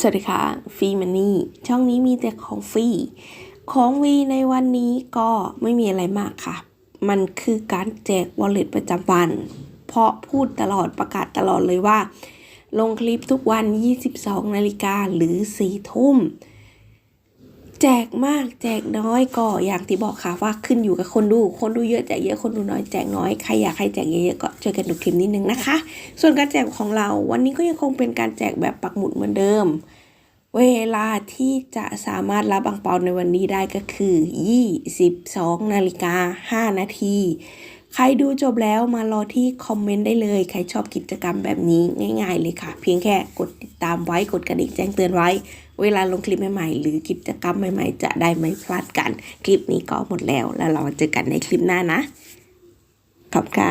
สวัสดีค่ะฟีมันนี่ ช่องนี้มีแต่ของฟรีของวีในวันนี้ก็ไม่มีอะไรมากค่ะ มันคือการแจกวอลเล็ตประจำวัน เพราะพูดตลอดประกาศตลอดเลยว่า ลงคลิปทุกวัน 22 นาฬิกาหรือ 4 ทุ่ม แจกมากแจกน้อยก็อย่างที่บอกค่ะว่าขึ้นอยู่กับคนดู คนดูเยอะแจกเยอะคนดูน้อยแจกน้อยใครอยากให้แจกเยอะๆก็ช่วยกันดูคลิปนิดนึงนะคะ ส่วนการแจกของเราวันนี้ก็ยังคงเป็นการแจกแบบปักหมุดเหมือนเดิม เวลาที่จะสามารถรับอังเปาในวันนี้ได้ก็คือ 22 นาฬิกา 5 นาที ใครดูจบแล้วมารอที่คอมเมนต์ได้เลย ใครชอบกิจกรรมแบบนี้ง่าย ๆ เลยค่ะ เพียงแค่กดติดตามไว้กดกระดิ่งแจ้งเตือนไว้ เวลาลงคลิปใหม่ๆ หรือกิจกรรมใหม่ๆ จะได้ไม่พลาดกัน คลิปนี้ก็หมดแล้วแล้วเราเจอกันในคลิปหน้านะขอบคุณค่ะ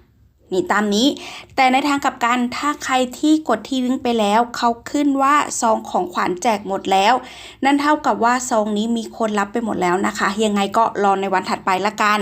นี่ตามนี้ แต่ในทางกลับกันถ้าใครที่กดที่ลิงก์ไปแล้ว เขาขึ้นว่าซองของขวัญแจกหมดแล้ว นั่นเท่ากับว่าซองนี้มีคนรับไปหมดแล้วนะคะ ยังไงก็รอในวันถัดไปละกัน